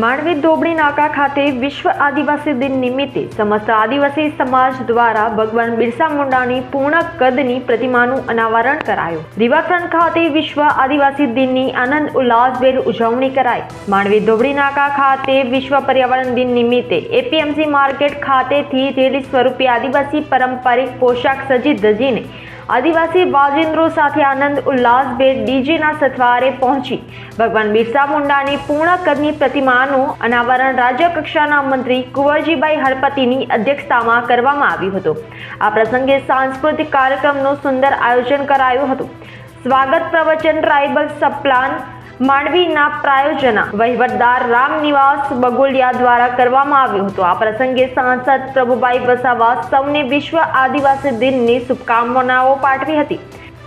માંડવી ધોબળી નાકા ખાતે વિશ્વ આદિવાસી દિન નિમિત્તે સમસ્ત આદિવાસી સમાજ દ્વારા ભગવાન બિરસા મુંડાની પૂર્ણ કદની પ્રતિમાનું અનાવરણ કરાયું. રિવરફ્રન્ટ ખાતે વિશ્વ આદિવાસી દિનની આનંદ ઉલ્લાસભેર ઉજવણી કરાઈ. માંડવી ધોબળી નાકા ખાતે વિશ્વ પર્યાવરણ દિન નિમિત્તે એપીએમસી માર્કેટ ખાતેથી રેલી સ્વરૂપે આદિવાસી પારંપરિક પોશાક સજી ધજીને આદિવાસી વાજિંદ્રો સાથે આનંદ ઉલ્લાસભેર ડીજેના સથવારે પહોંચી. ભગવાન બિરસા મુંડાની પૂર્ણ કદની પ્રતિમાનું અનાવરણ રાજ્ય કક્ષાના મંત્રી કુંવરજીભાઈ હળપતિની અધ્યક્ષતામાં કરવામાં આવ્યું હતું. આ પ્રસંગે સાંસ્કૃતિક કાર્યક્રમનું સુંદર આયોજન કરાયું હતું. સ્વાગત પ્રવચન ટ્રાઇબલ સપ્લાન માંડવીના પ્રાયોજના વહીવટદાર રામનિવાસ બગોલિયા દ્વારા કરવામાં આવ્યું હતું. આ પ્રસંગે સાંસદ પ્રભુભાઈ વસાવા સૌને વિશ્વ આદિવાસી દિનની શુભકામનાઓ પાઠવી હતી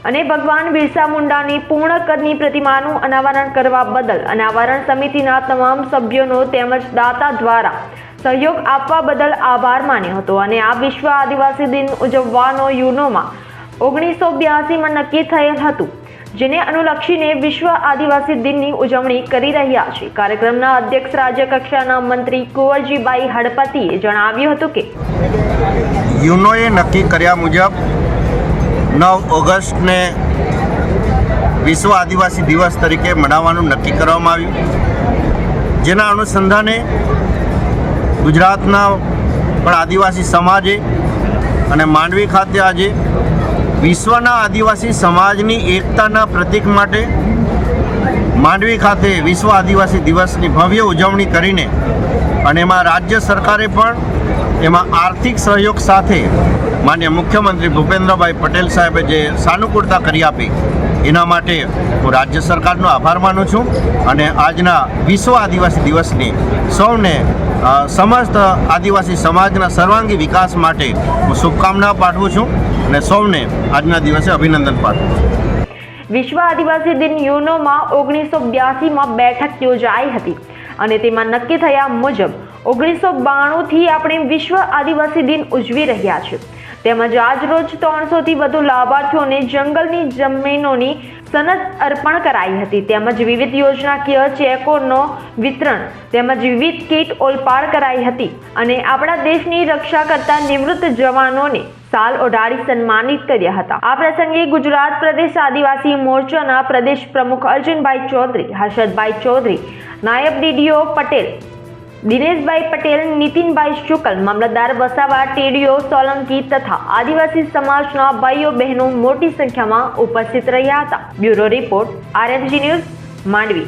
અને ભગવાન બિરસા મુંડાની પૂર્ણ કદની પ્રતિમાનું અનાવરણ કરવા બદલ અનાવરણ સમિતિના તમામ સભ્યોનો તેમજ દાતા દ્વારા સહયોગ આપવા બદલ આભાર માન્યો હતો અને આ વિશ્વ આદિવાસી દિન ઉજવવાનો યુનોમાં ઓગણીસો બ્યાસીમાં નક્કી થયેલ હતું. જેને અનુલક્ષીને વિશ્વ આદિવાસી દિનની ઉજવણી કરી રહ્યા છે. કાર્યક્રમના અધ્યક્ષ રાજ્ય કક્ષાના મંત્રી કુંવરજીભાઈ હળપતિએ જણાવ્યું હતું કે યુનોએ નક્કી કર્યા મુજબ નવ ઓગસ્ટને વિશ્વ આદિવાસી દિવસ તરીકે મનાવવાનું નક્કી કરવામાં આવ્યું. જેના અનુસંધાને ગુજરાતના પણ આદિવાસી સમાજે અને માંડવી ખાતે આજે વિશ્વના આદિવાસી સમાજની એકતાના પ્રતીક માટે માંડવી ખાતે વિશ્વ આદિવાસી દિવસની ભવ્ય ઉજવણી કરીને અને એમાં રાજ્ય સરકારે પણ એમાં આર્થિક સહયોગ સાથે માન્ય મુખ્યમંત્રી ભૂપેન્દ્રભાઈ પટેલ સાહેબે જે સાનુકૂળતા કરી આપી એના માટે હું રાજ્ય સરકારનો આભાર માનું છું અને આજના વિશ્વ આદિવાસી દિવસની સૌને સમસ્ત આદિવાસી સમાજના સર્વાંગી વિકાસ માટે હું શુભકામના પાઠવું છું અને સૌને આજના દિવસે અભિનંદન પાઠવું છું. વિશ્વ આદિવાસી દિન યુનોમાં ઓગણીસો બ્યાસીમાં બેઠક યોજાઈ હતી અને તેમાં નક્કી થયા મુજબ ઓગણીસો બાણુંથી આપણે વિશ્વ આદિવાસી દિન ઉજવી રહ્યા છે તેમજ આજરોજ ત્રણસોથી વધુ લાભાર્થીઓને જંગલની જમીનોની સનદ અર્પણ કરાઈ હતી. તેમજ વિવિધ યોજનાકીય ચેકોનો વિતરણ તેમજ વિવિધ કીટ ઓલપાડ કરાઈ હતી અને આપણા દેશની રક્ષા કરતા નિવૃત્ત જવાનોને સાલ ઓઢાડી સન્માનિત કર્યા હતા. આ પ્રસંગે ગુજરાત પ્રદેશ આદિવાસી મોરચાના પ્રદેશ પ્રમુખ અર્જુનભાઈ ચૌધરી, હર્ષદભાઈ ચૌધરી, નાયબ ડીડીઓ પટેલ દિનેશભાઈ પટેલ, નીતિનભાઈ શુકલ, મામલતદાર વસાવા, ટેડીઓ, સોલંકી તથા આદિવાસી સમાજના ભાઈઓ બહેનો મોટી સંખ્યામાં ઉપસ્થિત રહ્યા હતા. Bureau report RFG news Mandvi.